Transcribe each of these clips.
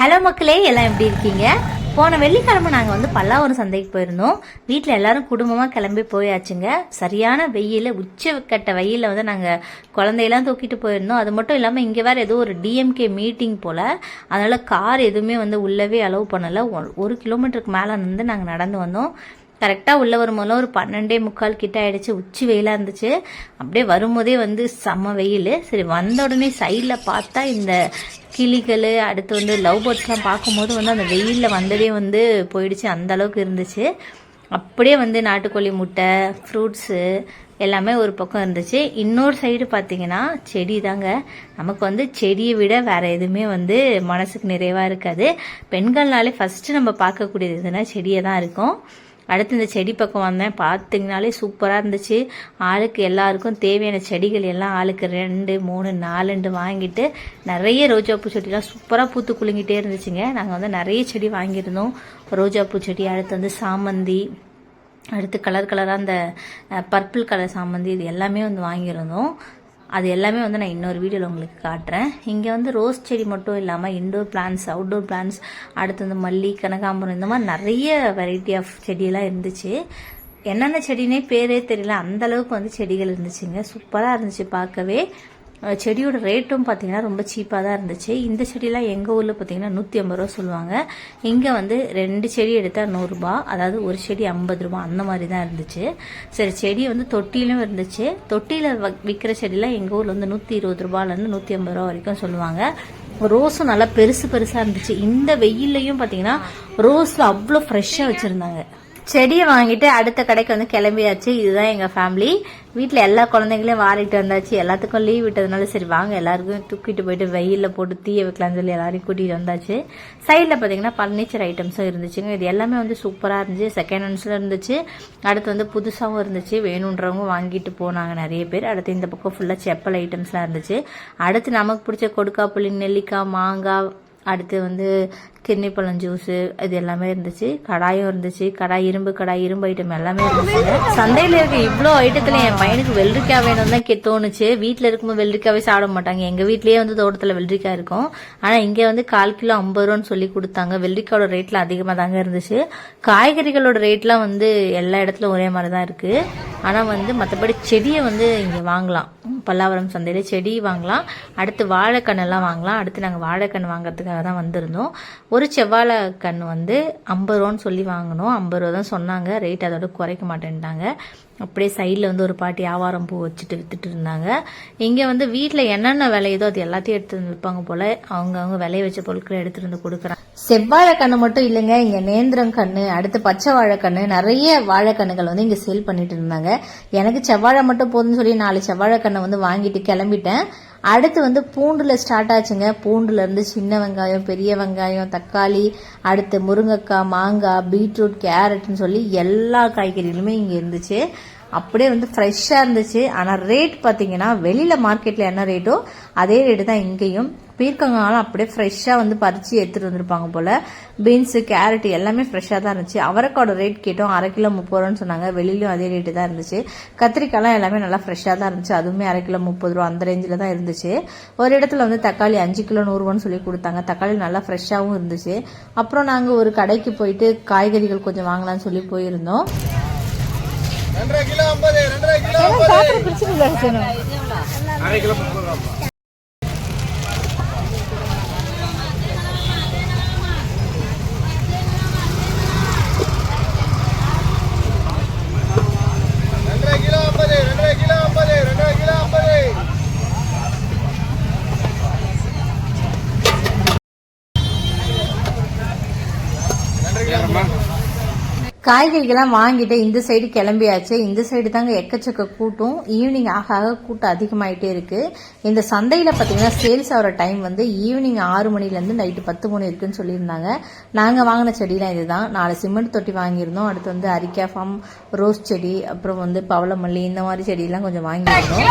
Hello மக்களே எல்லாம் எப்படி இருக்கீங்க? போன வெள்ளிக்கிழமை நாங்கள் வந்து பல்லாவரம் சந்தைக்கு போயிருந்தோம். வீட்டில் எல்லாரும் குடும்பமாக கிளம்பி போயாச்சுங்க. சரியான வெயில் உச்ச கட்ட வெயிலில் வந்து நாங்கள் குழந்தையெல்லாம் தூக்கிட்டு போயிருந்தோம். அது மட்டும் இல்லாமல் இங்கே வேறு ஏதோ ஒரு டிஎம்கே மீட்டிங் போல். அதனால் கார் எதுவுமே வந்து உள்ளவே அலோவ் பண்ணலை. ஒ- ஒரு கிலோமீட்டருக்கு மேலே வந்து நாங்கள் நடந்து வந்தோம். கரெக்டாக உள்ளே வரும்போது ஒரு பன்னெண்டே முக்கால் கிட்ட ஆகிடுச்சு உச்சி வெயிலாக இருந்துச்சு. அப்படியே வரும்போதே வந்து செம்ம வெயில். சரி வந்த உடனே சைடில் பார்த்தா இந்த கிளிகள் அடுத்து வந்து லவ் பேர்ட்ஸ்லாம் பார்க்கும்போது வந்து அந்த வெயிலில் வந்ததே வந்து போயிடுச்சு. அந்த அளவுக்கு இருந்துச்சு. அப்படியே வந்து நாட்டுக்கோழி முட்டை ஃப்ரூட்ஸு எல்லாமே ஒரு பக்கம் இருந்துச்சு. இன்னொரு சைடு பார்த்தீங்கன்னா செடி தாங்க. நமக்கு வந்து செடியை விட வேற எதுவுமே வந்து மனசுக்கு நிறைவாக இருக்காது. பெண்கள்னாலே ஃபஸ்ட்டு நம்ம பார்க்கக்கூடியது எதுனா செடியை தான் இருக்கும். அடுத்து இந்த செடி பக்கம் வந்தேன். பார்த்தீங்கனாலே சூப்பராக இருந்துச்சு. ஆளுக்கு எல்லாருக்கும் தேவையான செடிகள் எல்லாம் ஆளுக்கு ரெண்டு மூணு நாலுண்டு வாங்கிட்டு நிறைய ரோஜாப்பூ செடிலாம் சூப்பராக பூத்து குலுங்கிட்டே இருந்துச்சுங்க. நாங்கள் வந்து நிறைய செடி வாங்கியிருந்தோம். ரோஜாப்பூ செடி அடுத்து வந்து சாமந்தி அடுத்து கலர் கலராக அந்த பர்பிள் கலர் சாமந்தி இது எல்லாமே வந்து வாங்கியிருந்தோம். அது எல்லாமே வந்து நான் இன்னொரு வீடியோவில் உங்களுக்கு காட்டுறேன். இங்கே வந்து ரோஸ் செடி மட்டும் இல்லாமல் இன்டோர் பிளான்ஸ் அவுட்டோர் பிளான்ஸ் அடுத்து வந்து மல்லி கனகாம்பரம் இந்த மாதிரி நிறைய வெரைட்டி ஆஃப் செடியெல்லாம் இருந்துச்சு. என்னென்ன செடினே பேரே தெரியல. அந்த அளவுக்கு வந்து செடிகள் இருந்துச்சுங்க. சூப்பராக இருந்துச்சு பார்க்கவே. செடியோட ரேட்டும் பார்த்தீங்கன்னா ரொம்ப சீப்பாக தான் இருந்துச்சு. இந்த செடியெலாம் எங்கள் ஊரில் பார்த்தீங்கன்னா நூற்றி ஐம்பது ரூபா சொல்லுவாங்க. இங்கே வந்து ரெண்டு செடி எடுத்தால் நூறுரூபா அதாவது ஒரு செடி ஐம்பது ரூபா. அந்த மாதிரி தான் இருந்துச்சு. சரி செடி வந்து தொட்டிலும் இருந்துச்சு. தொட்டியில் விற்கிற செடியெல்லாம் எங்கள் ஊரில் வந்து நூற்றி இருபது ரூபாலேருந்து நூற்றி ஐம்பது ரூபா வரைக்கும் சொல்லுவாங்க. ரோஸும் நல்லா பெருசு பெருசாக இருந்துச்சு. இந்த வெயில்லையும் பார்த்தீங்கன்னா ரோஸில் அவ்வளோ ஃப்ரெஷ்ஷாக வச்சுருந்தாங்க. செடியை வாங்கிட்டு அடுத்த கடைக்கு வந்து கிளம்பியாச்சு. இதுதான் எங்கள் ஃபேமிலி வீட்டில் எல்லா குழந்தைங்களையும் வாரிட்டு வந்தாச்சு. எல்லாத்துக்கும் லீவ் விட்டதுனால சரி வாங்க. எல்லாருக்கும் தூக்கிட்டு போயிட்டு வெயிலில் போட்டு தீய வைக்கலாம்னு சொல்லி எல்லாரையும் கூட்டிகிட்டு வந்தாச்சு. சைடில் பார்த்தீங்கன்னா பர்னிச்சர் ஐட்டம்ஸும் இருந்துச்சுங்க. இது எல்லாமே வந்து சூப்பராக இருந்துச்சு. செகண்ட் ஹேண்ட்ஸில் இருந்துச்சு. அடுத்து வந்து புதுசாகவும் இருந்துச்சு. வேணுன்றவங்க வாங்கிட்டு போனாங்க நிறைய பேர். அடுத்து இந்த பக்கம் ஃபுல்லாக செப்பல் ஐட்டம்ஸ்லாம் இருந்துச்சு. அடுத்து நமக்கு பிடிச்ச கொடுக்கா புளி நெல்லிக்காய் மாங்காய் அடுத்து வந்து கிண்ணிப்பழம் ஜூஸு இது எல்லாமே இருந்துச்சு. கடாயும் இருந்துச்சு. கடாய் இரும்பு கடாய் இரும்பு ஐட்டம் எல்லாமே இருந்துச்சு சந்தையில் இருக்க இவ்வளோ ஐட்டத்தில் என் பையனுக்கு வெள்ளரிக்காய் வேணும்னு தான் கே தோணுச்சு. வீட்டில் இருக்கும்போது வெள்ளரிக்காவே சாப்பிட மாட்டாங்க. எங்கள் வீட்லேயே வந்து தோட்டத்தில் வெள்ளரிக்காய் இருக்கும். ஆனால் இங்கே வந்து கால் கிலோ ஐம்பது ரூபான்னு சொல்லி கொடுத்தாங்க. வெள்ளரிக்காயோட ரேட்லாம் அதிகமாக தாங்க இருந்துச்சு. காய்கறிகளோட ரேட்லாம் வந்து எல்லா இடத்துலையும் ஒரே மாதிரி தான் இருக்குது ஆனால் வந்து மற்றபடி செடியை வந்து இங்கே வாங்கலாம். பல்லாவரம் சந்தையில் செடி வாங்கலாம். அடுத்து வாழைக்கண்ணெல்லாம் வாங்கலாம். அடுத்து நாங்கள் வாழைக்கன்று வாங்குறதுக்காக தான் வந்திருந்தோம். ஒரு செவ்வாழை கன்று வந்து ஐம்பது ரூபான்னு சொல்லி வாங்கினோம். ஐம்பது ரூபா தான் சொன்னாங்க. ரேட் அதோட குறைக்க மாட்டேன்ட்டாங்க. அப்படியே சைடில் வந்து ஒரு பாட்டி ஆவாரம் பூ வச்சுட்டு வித்துட்டு இருந்தாங்க. இங்கே வந்து வீட்டில் என்னென்ன விளையுதோ அது எல்லாத்தையும் எடுத்து வந்து விற்பாங்க போல். அவங்க அவங்க விளைய வச்ச பொருட்களை எடுத்துகிட்டு வந்து கொடுக்குறாங்க. செவ்வாழை கன்று மட்டும் இல்லைங்க. இங்கே நேந்திரம் கண்ணு அடுத்து பச்சை வாழைக்கண்ணு நிறைய வாழைக்கண்ணுகள் வந்து இங்கே சேல் பண்ணிட்டு இருந்தாங்க. எனக்கு செவ்வாழை மட்டும் போதும்னு சொல்லி நாலு செவ்வாழை கண்ணை வந்து வாங்கிட்டு கிளம்பிட்டேன். அடுத்து வந்து பூண்டில் ஸ்டார்ட் ஆச்சுங்க. பூண்டுலேருந்து சின்ன வெங்காயம் பெரிய வெங்காயம் தக்காளி அடுத்து முருங்கைக்காய் மாங்காய் பீட்ரூட் கேரட்னு சொல்லி எல்லா காய்கறிகளுமே இங்கே இருந்துச்சு. அப்படியே வந்து ஃப்ரெஷ்ஷாக இருந்துச்சு. ஆனால் ரேட் பார்த்தீங்கன்னா வெளியில் மார்க்கெட்டில் என்ன ரேட்டோ அதே ரேட்டு தான் இங்கேயும். பீர்க்கங்காலாம் அப்படியே ஃப்ரெஷ்ஷாக வந்து பறித்து எடுத்துகிட்டு வந்திருப்பாங்க போல். பீன்ஸு கேரட் எல்லாமே ஃப்ரெஷ்ஷாக தான் இருந்துச்சு. அவரைக்காவோட ரேட் கேட்டோம். அரை கிலோ முப்பது ரூபான்னு சொன்னாங்க. வெளியிலயும் அதே ரேட்டு தான் இருந்துச்சு. கத்திரிக்காய்லாம் எல்லாமே நல்லா ஃப்ரெஷ்ஷாக தான் இருந்துச்சு. அதுவுமே அரை கிலோ முப்பது ரூபா அந்த ரேஞ்சில் தான் இருந்துச்சு. ஒரு இடத்துல வந்து தக்காளி அஞ்சு கிலோ நூறுரூவான்னு சொல்லி கொடுத்தாங்க. தக்காளி நல்லா ஃப்ரெஷ்ஷாகவும் இருந்துச்சு. அப்புறம் நாங்கள் ஒரு கடைக்கு போயிட்டு காய்கறிகள் கொஞ்சம் வாங்கலாம்னு சொல்லி போயிருந்தோம். ரெண்டரை கிலோ ஐம்பது ரெண்டரை கிலோ ஐம்பது. அரை கிலோ முப்பது ரூபா ரெண்டரை கிலோ ஐம்பது ரெண்டரை கிலோ ஐம்பது ரெண்டரை கிலோ ஐம்பது காய்கறிகள்லாம் வாங்கிட்டு இந்த சைடு கிளம்பியாச்சு. இந்த சைடு தாங்க எக்கச்சக்க கூட்டம். ஈவினிங் ஆக ஆக கூட்டம் அதிகமாயிட்டே இருக்கு. இந்த சந்தையில் பார்த்தீங்கன்னா சேல்ஸ் ஆகிற டைம் வந்து ஈவினிங் ஆறு மணிலேருந்து நைட்டு பத்து மணி இருக்குன்னு சொல்லியிருந்தாங்க. நாங்கள் வாங்கின செடிலாம் இதுதான். நாலு சிமெண்ட் தொட்டி வாங்கியிருந்தோம். அடுத்து வந்து அரிக்காஃபாம் ரோஸ் செடி அப்புறம் வந்து பவளமல்லி இந்த மாதிரி செடியெல்லாம் கொஞ்சம் வாங்கியிருந்தோம்.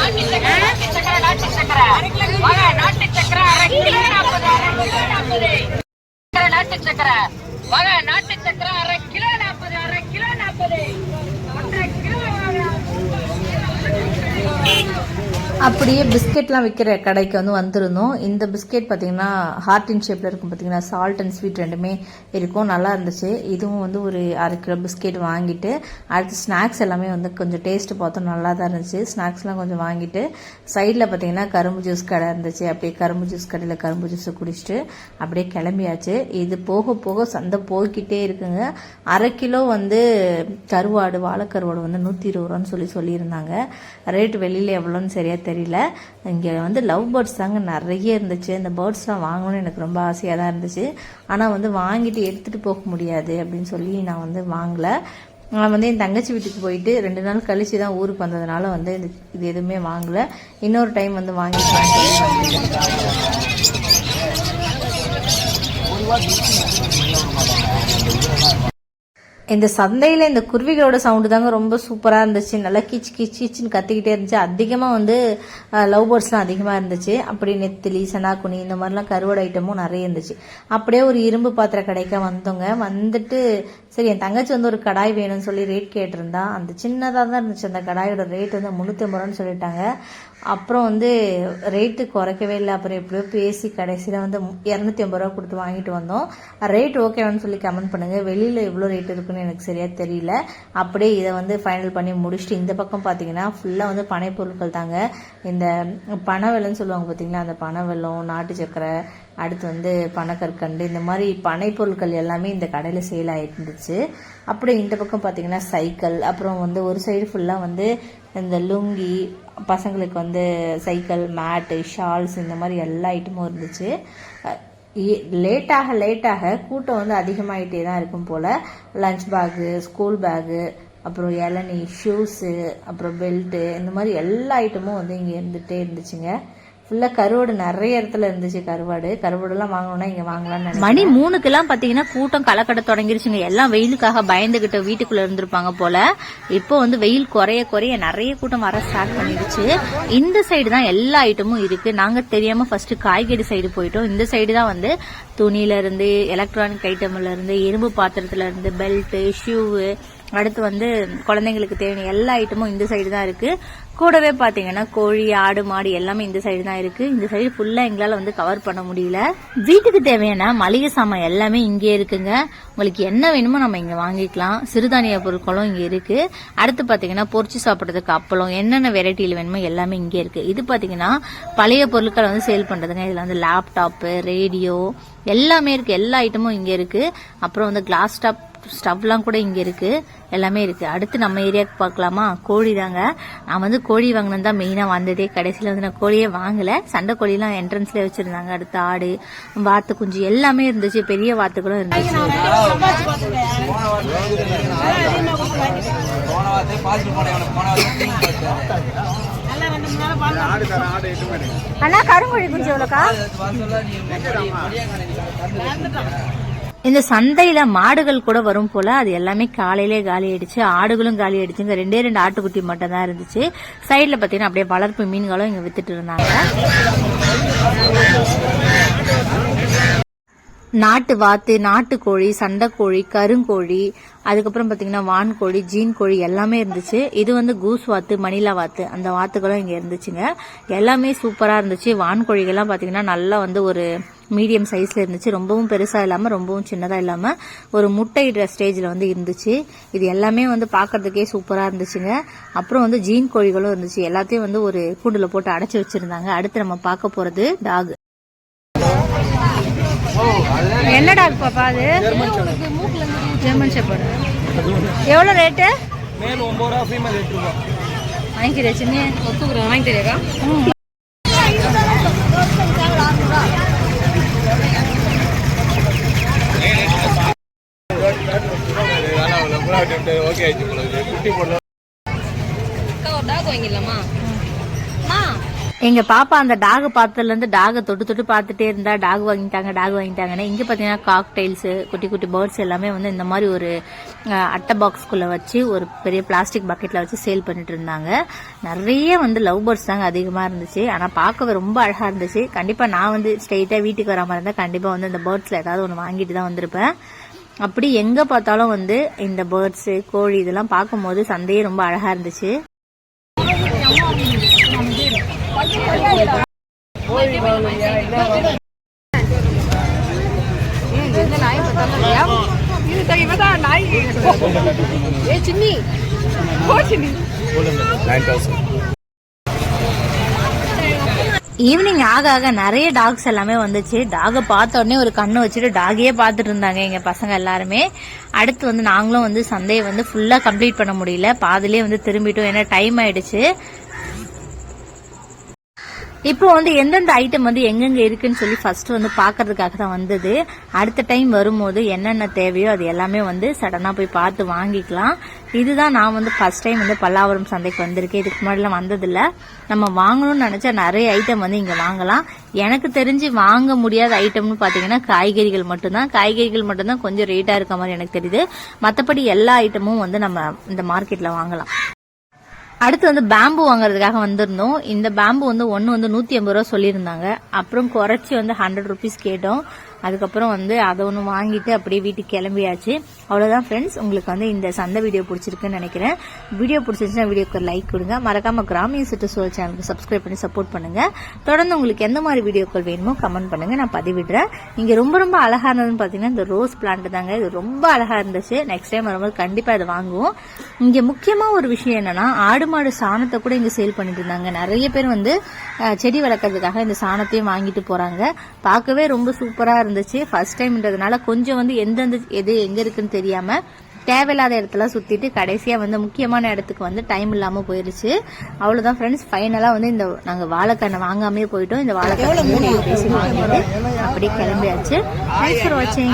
நாட்டு சக்கரை நாட்டு சக்கரை வாங்க நாட்டு சக்கரை அரை கிலோ நாற்பது அரை கிலோ நாற்பது நாட்டு சக்கரை வாங்க நாட்டு சக்கரை அரை கிலோ நாற்பது அரை கிலோ நாற்பது ஒன்றரை கிலோ வாங்க அப்படியே பிஸ்கெட்லாம் விற்கிற கடைக்கு வந்து வந்திருந்தோம். இந்த பிஸ்கெட் பார்த்தீங்கன்னா ஹார்ட் இன் ஷேப்பில் இருக்கும் பார்த்தீங்கன்னா சால்ட் அண்ட் ஸ்வீட் ரெண்டுமே இருக்கும். நல்லா இருந்துச்சு. இதுவும் வந்து ஒரு அரை கிலோ பிஸ்கெட் வாங்கிட்டு அடுத்து ஸ்நாக்ஸ் எல்லாமே வந்து கொஞ்சம் டேஸ்ட் பார்த்தோம். நல்லா தான் இருந்துச்சு ஸ்நாக்ஸ்லாம் கொஞ்சம் வாங்கிட்டு சைடில் பார்த்தீங்கன்னா கரும்பு ஜூஸ் கடை இருந்துச்சு. அப்படியே கரும்பு ஜூஸ் கடையில் கரும்பு ஜூஸை குடிச்சிட்டு அப்படியே கிளம்பியாச்சு. இது போக போக சந்தை போய்கிட்டே இருக்குங்க. அரை கிலோ வந்து கருவாடு வாழைக்கருவாடு வந்து நூற்றி இருபது ரூபான்னு சொல்லி சொல்லியிருந்தாங்க. ரேட் வெளியில் எவ்வளோன்னு சரியாக தெரியல. இங்கே வந்து லவ் பேர்ட்ஸ் தாங்க நிறைய இருந்துச்சு. இந்த பேர்ட்ஸ்லாம் வாங்கணும்னு எனக்கு ரொம்ப ஆசையாக தான் இருந்துச்சு. ஆனால் வந்து வாங்கிட்டு எடுத்துகிட்டு போக முடியாது அப்படின்னு சொல்லி நான் வந்து வாங்கலை. நான் வந்து என் தங்கச்சி வீட்டுக்கு போயிட்டு ரெண்டு நாள் கழிச்சு தான் ஊருக்கு வந்ததுனால வந்து இது இது எதுவுமே வாங்கலை. இன்னொரு டைம் வந்து வாங்கிக்கலாம் வாங்கிட்டு இந்த சந்தையில் இந்த குருவிகளோட சவுண்டு தாங்க ரொம்ப சூப்பராக இருந்துச்சு. நல்லா கிச் கிச் கீச்சுன்னு கத்திக்கிட்டே இருந்துச்சு. அதிகமாக வந்து லவ் பேர்ட்ஸ்லாம் அதிகமாக இருந்துச்சு. அப்படி நெத்திலி சனாக்குனி இந்த மாதிரிலாம் கருவாடு ஐட்டமும் நிறைய இருந்துச்சு. அப்படியே ஒரு இரும்பு பாத்திர கடைக்க வந்தோங்க. வந்துட்டு சரி என் தங்கச்சி வந்து ஒரு கடாய் வேணும்னு சொல்லி ரேட் கேட்டிருந்தா அந்த சின்னதாக தான் இருந்துச்சு. அந்த கடாயோட ரேட் வந்து முந்நூற்றி ஐம்பது ரூபான்னு சொல்லிட்டாங்க. அப்புறம் வந்து ரேட்டு குறைக்கவே இல்லை. அப்புறம் எப்படியோ பேசி கடைசியில் வந்து இரநூத்தி ஐம்பது ரூபா கொடுத்து வாங்கிட்டு வந்தோம். ரேட் ஓகேவான்னு சொல்லி கமெண்ட் பண்ணுங்கள் வெளியில் எவ்வளோ ரேட் இருக்குன்னு எனக்கு சரியாக தெரியல. அப்படியே இதை வந்து ஃபைனல் பண்ணி முடிச்சுட்டு இந்த பக்கம் பார்த்தீங்கன்னா ஃபுல்லாக வந்து பனை பொருட்கள் தாங்க. இந்த பனவெல்லம்னு சொல்லுவாங்க பார்த்தீங்களா அந்த பனவெல்லம் நாட்டு சக்கரை அடுத்து வந்து பனக்கற்கண்டு இந்த மாதிரி பனை பொருட்கள் எல்லாமே இந்த கடையில் சேல் ஆகிட்டு இருந்துச்சு. அப்படியே இந்த பக்கம் பார்த்தீங்கன்னா சைக்கிள் அப்புறம் வந்து ஒரு சைடு ஃபுல்லாக வந்து இந்த லுங்கி பசங்களுக்கு வந்து சைக்கிள் மேட்டு ஷால்ஸ் இந்த மாதிரி எல்லா ஐட்டமும் இருந்துச்சு. லேட்டாக லேட்டாக கூட்டம் வந்து அதிகமாகிட்டே தான் இருக்கும் போல். லஞ்ச் பேகு ஸ்கூல் பேகு அப்புறம் இளநி ஷூஸு அப்புறம் பெல்ட்டு இந்த மாதிரி எல்லா ஐட்டமும் வந்து இங்கே இருந்துகிட்டே இருந்துச்சுங்க. ஃபுல்லாக கருவாடு நிறைய இடத்துல இருந்துச்சு கருவாடு. கருவாடுலாம் வாங்கணும்னா இங்கே வாங்கலாம்னு மணி மூணுக்கெல்லாம் பார்த்தீங்கன்னா கூட்டம் களைக்கட்ட தொடங்கிருச்சுங்க. எல்லாம் வெயிலுக்காக பயந்துகிட்டு வீட்டுக்குள்ளே இருந்திருப்பாங்க போல. இப்போ வந்து வெயில் குறைய குறைய நிறைய கூட்டம் வர ஸ்டார்ட் பண்ணிடுச்சு. இந்த சைடு தான் எல்லா ஐட்டமும் இருக்குது நாங்கள் தெரியாமல் ஃபர்ஸ்ட் காய்கறி சைடு போயிட்டோம். இந்த சைடு தான் வந்து துணியிலேருந்து எலக்ட்ரானிக் ஐட்டம்லேருந்து இரும்பு பாத்திரத்துலேருந்து பெல்ட்டு ஷூவு அடுத்து வந்து குழந்தைங்களுக்கு தேவையான எல்லா ஐட்டமும் இந்த சைடு தான் இருக்கு. கூடவே பாத்தீங்கன்னா கோழி ஆடு மாடு எல்லாமே இந்த சைடு தான் இருக்கு. இந்த சைடு ஃபுல்லா எங்களால வந்து கவர் பண்ண முடியல. வீட்டுக்கு தேவையான மளிகை சாமான் எல்லாமே இங்கே இருக்குங்க. உங்களுக்கு என்ன வேணுமோ நம்ம இங்க வாங்கிக்கலாம். சிறுதானிய பொருட்களும் இங்க இருக்கு. அடுத்து பாத்தீங்கன்னா பொறிச்சு சாப்பிடுறதுக்கு அப்பளம் என்னென்ன வெரைட்டியில் வேணுமோ எல்லாமே இங்கே இருக்கு. இது பாத்தீங்கன்னா பழைய பொருட்களை வந்து சேல் பண்றதுங்க. இதுல வந்து லேப்டாப்பு ரேடியோ எல்லாமே இருக்கு. எல்லா ஐட்டமும் இங்க இருக்கு. அப்புறம் வந்து கிளாஸ் டாப் ஸ்டவ்லாம் கூட இங்கே இருக்குது எல்லாமே இருக்குது அடுத்து நம்ம ஏரியாவுக்கு பார்க்கலாமா? கோழி தாங்க. நான் வந்து கோழி வாங்கினது தான் மெயினாக வந்ததே. கடைசியில் வந்து நான் கோழியே வாங்கலை. சண்டை கோழிலாம் என்ட்ரன்ஸ்லேயே வச்சுருந்தாங்க. அடுத்து ஆடு வாத்து குஞ்சு எல்லாமே இருந்துச்சு. பெரிய வாத்துக்களும் இருந்துச்சு. அண்ணா கருங்கோழி குஞ்சு எவ்வளோக்கா? இந்த சந்தையில மாடுகள் கூட வரும் போல அது எல்லாமே காலையிலே காலி ஆயிடுச்சு. ஆடுகளும் காலி ஆயிடுச்சுங்க. ரெண்டே ரெண்டு ஆட்டுக்குட்டி மட்டும் தான் இருந்துச்சு. சைடுல பாத்தீங்கன்னா அப்படியே வளர்ப்பு மீன்களும் இங்க வித்துட்டு இருந்தாங்க. நாட்டு வாத்து நாட்டுக்கோழி சண்டைக்கோழி கருங்கோழி அதுக்கப்புறம் பார்த்தீங்கன்னா வான்கோழி ஜீன் கோழி எல்லாமே இருந்துச்சு. இது வந்து கூஸ் வாத்து மணிலா வாத்து அந்த வாத்துகளும் இங்கே இருந்துச்சுங்க. எல்லாமே சூப்பராக இருந்துச்சு. வான்கோழிகள்லாம் பார்த்தீங்கன்னா நல்லா வந்து ஒரு மீடியம் சைஸில் இருந்துச்சு. ரொம்பவும் பெருசாக இல்லாமல் ரொம்பவும் சின்னதாக இல்லாமல் ஒரு முட்டையிடுற ஸ்டேஜில் வந்து இருந்துச்சு. இது எல்லாமே வந்து பார்க்கறதுக்கே சூப்பராக இருந்துச்சுங்க. அப்புறம் வந்து ஜீன் கோழிகளும் இருந்துச்சு. எல்லாத்தையும் வந்து ஒரு கூண்டில் போட்டு அடைச்சி வச்சிருந்தாங்க. அடுத்து நம்ம பார்க்க போகிறது டாக். என்ன டாக் பாப்பா அது? ஜெர்மன் ஷெப்பர்டு எவ்வளோ ரேட்டு மேல் ஒன்பது ரூபா ஃபீமேல் எட்டு ரூபா. வாங்கிக்கிறேன் சின்ன. ஒத்துக்குறேன் வாங்கி தெரியாக்கா ஓகே ஆயிடுச்சு. குட்டி போடுறோம் எங்க பாப்பா அந்த டாக் பார்த்ததுல இருந்து டாகை தொட்டு தொட்டு பார்த்துட்டே இருந்தா டாக் வாங்கிட்டாங்க டாக் வாங்கிட்டாங்கன்னு. இங்க பாத்தீங்கன்னா காக்டைல்ஸ் குட்டி குட்டி பேர்ட்ஸ் எல்லாமே வந்து இந்த மாதிரி ஒரு அட்டை பாக்ஸ்குள்ள வச்சு ஒரு பெரிய பிளாஸ்டிக் பக்கெட்ல வச்சு சேல் பண்ணிட்டு இருந்தாங்க. நிறைய வந்து லவ் பேர்ட்ஸ் தாங்க அதிகமா இருந்துச்சு. ஆனா பார்க்கவே ரொம்ப அழகா இருந்துச்சு. கண்டிப்பா நான் வந்து ஸ்ட்ரெயிட்டா வீட்டுக்கு வர மாதிரி இருந்தா கண்டிப்பா வந்து இந்த பேர்ட்ஸ்ல ஏதாவது ஒன்று வாங்கிட்டு தான் வந்திருப்பேன். அப்படி எங்க பார்த்தாலும் வந்து இந்த பேர்ட்ஸ் கோழி இதெல்லாம் பார்க்கும்போது சந்தையே ரொம்ப அழகா இருந்துச்சு. ஈவினிங் ஆக ஆக நிறைய டாக்ஸ் எல்லாமே வந்துச்சு. டாகை பார்த்த உடனே ஒரு கண்ணு வச்சுட்டு டாகையே பார்த்துட்டு இருந்தாங்க எங்க பசங்க எல்லாருமே. அடுத்து வந்து நாங்களும் வந்து சந்தையை வந்து ஃபுல்லா கம்ப்ளீட் பண்ண முடியல. பாதிலே வந்து திரும்பிட்டோம். ஏன்னா டைம் ஆயிடுச்சு. இப்போ வந்து எந்தெந்த ஐட்டம் வந்து எங்கெங்க இருக்குன்னு சொல்லி ஃபர்ஸ்ட் வந்து பாக்குறதுக்காக தான் வந்தது. அடுத்த டைம் வரும்போது என்னென்ன தேவையோ அது எல்லாமே வந்து சடனா போய் பார்த்து வாங்கிக்கலாம். இதுதான் நான் வந்து ஃபர்ஸ்ட் டைம் வந்து பல்லாவரம் சந்தைக்கு வந்திருக்கேன். இதுக்கு முன்னாடிலாம் வந்ததில்ல. நம்ம வாங்கணும்னு நினைச்சா நிறைய ஐட்டம் வந்து இங்க வாங்கலாம். எனக்கு தெரிஞ்சு வாங்க முடியாத ஐட்டம்னு பாத்தீங்கன்னா காய்கறிகள் மட்டும்தான். காய்கறிகள் மட்டும்தான் கொஞ்சம் ரேட்டா இருக்க மாதிரி எனக்கு தெரியுது. மற்றபடி எல்லா ஐட்டமும் வந்து நம்ம இந்த மார்க்கெட்ல வாங்கலாம். அடுத்து வந்து பேம்பு வாங்குறதுக்காக வந்திருந்தோம். இந்த பேம்பு வந்து ஒன்று வந்து நூற்றி ஐம்பது ரூபா சொல்லியிருந்தாங்க. அப்புறம் குறைச்சி வந்து ஹண்ட்ரட் ருபீஸ் கேட்டோம். அதுக்கப்புறம் வந்து அதை ஒன்று வாங்கிட்டு அப்படியே வீட்டுக்கு கிளம்பியாச்சு. அவ்வளோதான் ஃப்ரெண்ட்ஸ் உங்களுக்கு வந்து இந்த சந்தை வீடியோ பிடிச்சிருக்குன்னு நினைக்கிறேன். வீடியோ பிடிச்சிருச்சுன்னா வீடியோக்கு லைக் கொடுங்க. மறக்காம கிராமிய சுற்றுச்சூழல் சேனலுக்கு சப்ஸ்கிரைப் பண்ணி சப்போர்ட் பண்ணுங்க. தொடர்ந்து உங்களுக்கு எந்த மாதிரி வீடியோக்கள் வேணுமோ கமெண்ட் பண்ணுங்க. நான் பதிவிடுறேன். இங்கே ரொம்ப ரொம்ப அழகாக இருந்ததுன்னு பார்த்தீங்கன்னா இந்த ரோஸ் பிளான்ட் தாங்க. இது ரொம்ப அழகாக இருந்துச்சு. நெக்ஸ்ட் டைம் வரும்போது கண்டிப்பாக இதை வாங்குவோம். இங்கே முக்கியமாக ஒரு விஷயம் என்னன்னா ஆடு மாடு சாணத்தை கூட இங்கே சேல் பண்ணிட்டு இருந்தாங்க. நிறைய பேர் வந்து செடி வளர்க்கறதுக்காக இந்த சாணத்தையும் வாங்கிட்டு போகிறாங்க பார்க்கவே ரொம்ப சூப்பராக இருந்துச்சு. ஃபர்ஸ்ட் டைம்ன்றதுனால கொஞ்சம் வந்து எந்தெந்த எது எங்க இருக்குன்னு தெரியாம தேவையில்லாத இடத்துல சுத்திட்டு கடைசியா வந்து முக்கியமான இடத்துக்கு வந்து டைம் இல்லாம போயிருச்சு. அவ்வளவுதான் ஃப்ரெண்ட்ஸ் ஃபைனலா வந்து இந்த நாங்க வாழைக்கண்ணை வாங்காமே போயிட்டோம். இந்த வாழைக்கண்ணை பேசி வாங்கிட்டு அப்படியே கிளம்பியாச்சு. தேங்க்ஸ் ஃபார் வாட்சிங்